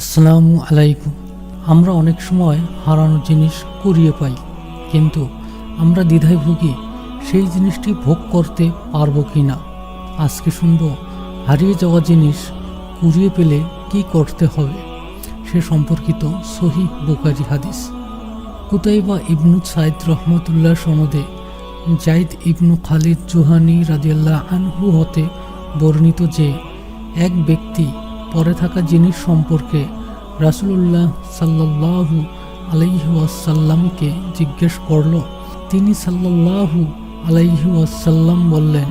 আসসালামু আলাইকুম। আমরা অনেক সময় হারানো জিনিস কুড়িয়ে পাই, কিন্তু আমরা দ্বিধায় ভুগি সেই জিনিসটি ভোগ করতে পারব কি না আজকে শুনব, হারিয়ে যাওয়া জিনিস কুড়িয়ে পেলে কি করতে হবে? সে সম্পর্কিত সহি বুকারি হাদিস। কুতাইবা ইবনু সাইদ রহমতুল্লাহ সনদে জাইদ ইবনু খালিদ জুহানি রাজিয়াল্লাহ আনহু হতে বর্ণিত যে, এক ব্যক্তি পরে থাকা জিনিস সম্পর্কে রাসূলুল্লাহ সাল্লাল্লাহু আলাইহি ওয়াসাল্লামকে জিজ্ঞেস করল। তিনি সাল্লাল্লাহু আলাইহি ওয়াসাল্লাম বললেন,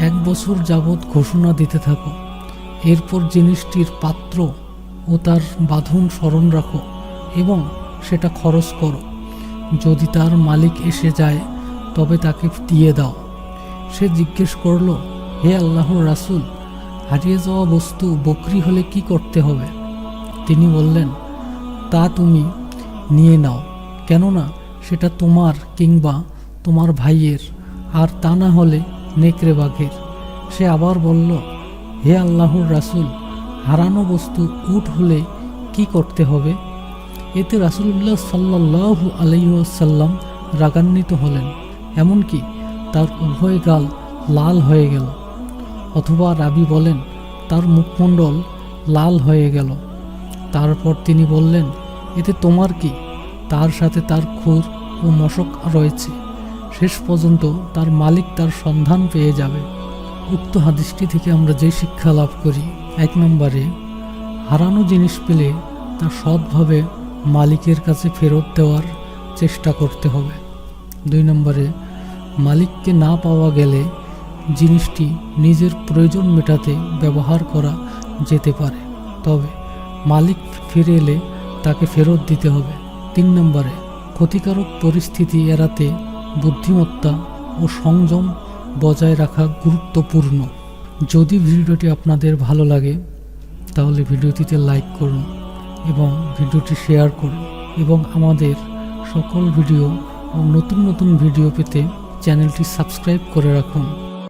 এক বছর যাবৎ ঘোষণা দিতে থাকো। এরপর জিনিসটির পাত্র ও তার বাঁধন স্মরণ রাখো এবং সেটা খরচ করো। যদি তার মালিক এসে যায়, তবে তাকে দিয়ে দাও। সে জিজ্ঞেস করল, হে আল্লাহর রাসূল হারিয়ে যাওয়া বস্তু বকরি হলে কি করতে হবে? তিনি বললেন, তা তুমি নিয়ে নাও। কেননা সেটা তোমার কিংবা তোমার ভাইয়ের, আর তা না হলে নেকড়ে বাঘের। সে আবার বলল, হে আল্লাহর রাসূল, হারানো বস্তু উট হলে কি করতে হবে? এতে রাসূলুল্লাহ সাল্লাল্লাহু আলাইসাল্লাম রাগান্বিত হলেন। এমনকি তার উভয় গাল লাল হয়ে গেল। অথবা রাবি বলেন, তার মুখমণ্ডল লাল হয়ে গেল। তারপর তিনি বললেন, এতে তোমার কি? তার সাথে তার খুর ও মশক রয়েছে। শেষ পর্যন্ত তার মালিক তার সন্ধান পেয়ে যাবে। উক্ত হাদিসটি থেকে আমরা যে শিক্ষা লাভ করি, এক নম্বরে, হারানো জিনিস পেলে তা সৎভাবে মালিকের কাছে ফেরত দেওয়ার চেষ্টা করতে হবে। দুই নম্বরে, মালিককে না পাওয়া গেলে জিনিসটি নিজের প্রয়োজন মেটাতে ব্যবহার করা যেতে পারে। তবে মালিক ফিরে এলে তাকে ফেরত দিতে হবে। তিন নম্বরে, ক্ষতিকারক পরিস্থিতি এড়াতে বুদ্ধিমত্তা ও সংযম বজায় রাখা গুরুত্বপূর্ণ। যদি ভিডিওটি আপনাদের ভালো লাগে, তাহলে ভিডিওটিতে লাইক করুন এবং ভিডিওটি শেয়ার করুন এবং আমাদের সকল ভিডিও ও নতুন নতুন ভিডিও পেতে চ্যানেলটি সাবস্ক্রাইব করে রাখুন।